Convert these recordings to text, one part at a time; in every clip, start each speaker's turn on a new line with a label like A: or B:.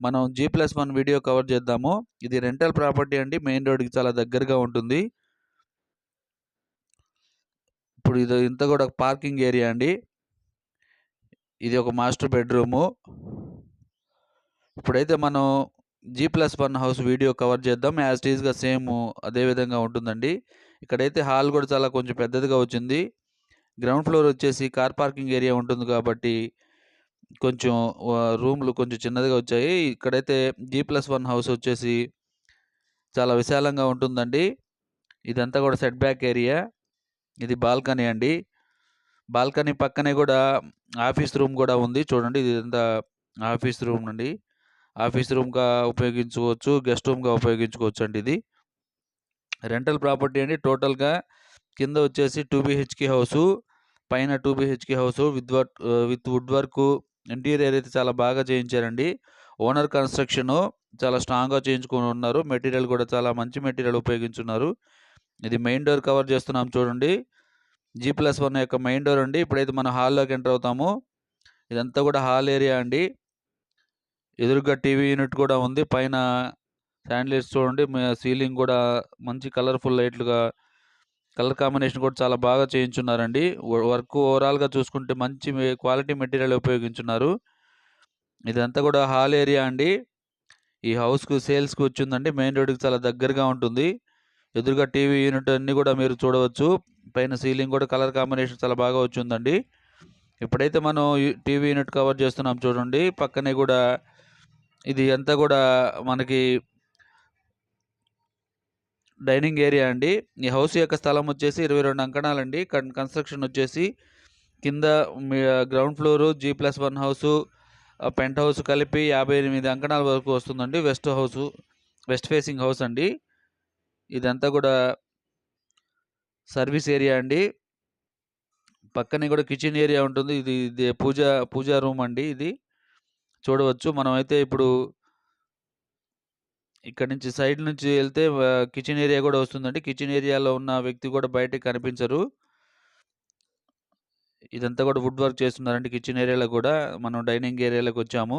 A: మనం G plus one video cover చేద్దాము. ఇది రెంటల్ ప్రాపర్టీ అండి. మెయిన్ రోడ్కి చాలా దగ్గరగా ఉంటుంది. ఇప్పుడు ఇది ఇంత కూడా పార్కింగ్ ఏరియా అండి. ఇది ఒక మాస్టర్ బెడ్రూము ఇప్పుడైతే మనం G plus one house video cover చేద్దాం. యాజ్ టీజ్గా సేమ్ అదే విధంగా ఉంటుందండి. ఇక్కడైతే హాల్ కూడా చాలా కొంచెం పెద్దదిగా వచ్చింది. గ్రౌండ్ ఫ్లోర్ వచ్చేసి కార్ పార్కింగ్ ఏరియా ఉంటుంది కాబట్టి కొంచెం రూమ్లు కొంచెం చిన్నదిగా వచ్చాయి. ఇక్కడైతే జీ ప్లస్ వన్ హౌస్ వచ్చేసి చాలా విశాలంగా ఉంటుందండి. ఇదంతా కూడా సెట్ బ్యాక్ ఏరియా. ఇది బాల్కనీ అండి. బాల్కనీ పక్కనే కూడా ఆఫీస్ రూమ్ కూడా ఉంది. చూడండి ఇది అంతా ఆఫీస్ రూమ్ అండి. ఆఫీస్ రూమ్గా ఉపయోగించుకోవచ్చు గెస్ట్ రూమ్గా ఉపయోగించుకోవచ్చు అండి ఇది. రెంటల్ ప్రాపర్టీ అండి. టోటల్గా కింద వచ్చేసి టూ బీహెచ్కే హౌసు పైన two BHK house with work with wood work interior అయితే చాలా బాగా చేయించారండి ఓనర్ కన్స్ట్రక్షన్ చాలా స్ట్రాంగ్గా చేయించుకొని ఉన్నారు. మెటీరియల్ కూడా చాలా మంచి మెటీరియల్ ఉపయోగించున్నారు. ఇది మెయిన్ డోర్ కవర్ చేస్తున్నాం చూడండి. జీ ప్లస్ వన్ యొక్క మెయిన్ డోర్ అండి. ఇప్పుడైతే మనం హాల్లోకి ఎంటర్ అవుతాము. ఇదంతా కూడా హాల్ ఏరియా అండి. ఎదురుగా టీవీ యూనిట్ కూడా ఉంది. పైన శాండ్లైట్స్ చూడండి. సీలింగ్ కూడా మంచి కలర్ఫుల్ లైట్లుగా కలర్ కాంబినేషన్ కూడా చాలా బాగా చేయించున్నారండి. వర్క్ ఓవరాల్గా చూసుకుంటే మంచి క్వాలిటీ మెటీరియల్ ఉపయోగించున్నారు. ఇదంతా కూడా హాల్ ఏరియా అండి. ఈ హౌస్కు సేల్స్కి వచ్చిందండి. మెయిన్ రోడ్కి చాలా దగ్గరగా ఉంటుంది. ఎదురుగా టీవీ యూనిట్ అన్నీ కూడా మీరు చూడవచ్చు. పైన సీలింగ్ కూడా కలర్ కాంబినేషన్ చాలా బాగా వచ్చిందండి. ఇప్పుడైతే మనం టీవీ యూనిట్ కవర్ చేస్తున్నాం చూడండి. పక్కనే కూడా ఇది అంతా కూడా మనకి డైనింగ్ ఏరియా అండి. ఈ హౌస్ యొక్క స్థలం వచ్చేసి ఇరవై రెండు అంకణాలండి. కన్స్ట్రక్షన్ వచ్చేసి కింద ground floor G plus one house penthouse కలిపి యాభై ఎనిమిది అంకణాల వరకు వస్తుందండి. West house west facing house అండి. ఇదంతా కూడా సర్వీస్ ఏరియా అండి. పక్కనే కూడా కిచెన్ ఏరియా ఉంటుంది. ఇది ఇది పూజ పూజా రూమ్ అండి ఇది. చూడవచ్చు. మనం అయితే ఇప్పుడు ఇక్కడ నుంచి సైడ్ నుంచి వెళ్తే కిచెన్ ఏరియా కూడా వస్తుందండి. కిచెన్ ఏరియాలో ఉన్న వ్యక్తి కూడా బయటకు కనిపించరు. ఇదంతా కూడా వుడ్ వర్క్ చేస్తున్నారండి కిచెన్ ఏరియాలో కూడా. మనం డైనింగ్ ఏరియాలోకి వచ్చాము.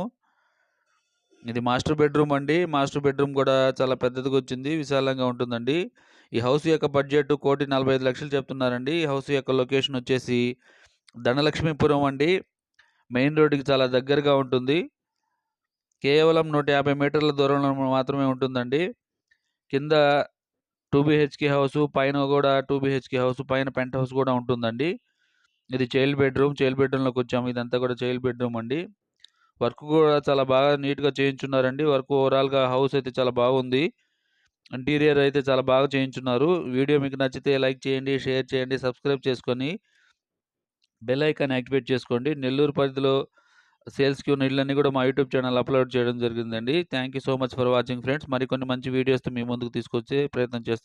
A: ఇది మాస్టర్ బెడ్రూమ్ అండి. మాస్టర్ బెడ్రూమ్ కూడా చాలా పెద్దదిగా వచ్చింది. విశాలంగా ఉంటుందండి. ఈ హౌస్ యొక్క బడ్జెట్ కోటి నలభై ఐదు లక్షలు చెప్తున్నారండి. ఈ హౌస్ యొక్క లొకేషన్ వచ్చేసి ధనలక్ష్మీపురం అండి. మెయిన్ రోడ్డుకి చాలా దగ్గరగా ఉంటుంది. కేవలం నూట యాభై మీటర్ల దూరంలో మాత్రమే ఉంటుందండి. కింద టూ బీహెచ్కే హౌస్ పైన కూడా టూ బీహెచ్కే హౌస్ పైన పెంట్ హౌస్ కూడా ఉంటుందండి. ఇది చైల్డ్ బెడ్రూమ్ చైల్డ్ బెడ్రూమ్లోకి వచ్చాము. ఇదంతా కూడా చైల్డ్ బెడ్రూమ్ అండి. వర్క్ కూడా చాలా బాగా నీట్గా చేయించున్నారండి. వర్క్ ఓవరాల్గా హౌస్ అయితే చాలా బాగుంది. ఇంటీరియర్ అయితే చాలా బాగా చేయించున్నారు. వీడియో మీకు నచ్చితే లైక్ చేయండి షేర్ చేయండి సబ్స్క్రైబ్ చేసుకొని బెల్ ఐకాన్ యాక్టివేట్ చేసుకోండి. నెల్లూరు పరిధిలో సేల్స్ ఉన్న ఇళ్ళన్నీ కూడా మా యూట్యూబ్ ఛానల్ అప్లోడ్ చేయడం జరిగిందండి. Thank you so much for watching friends. మరికొన్ని మంచి వీడియోస్తో మీ ముందుకు తీసుకొచ్చే ప్రయత్నం చేస్తాను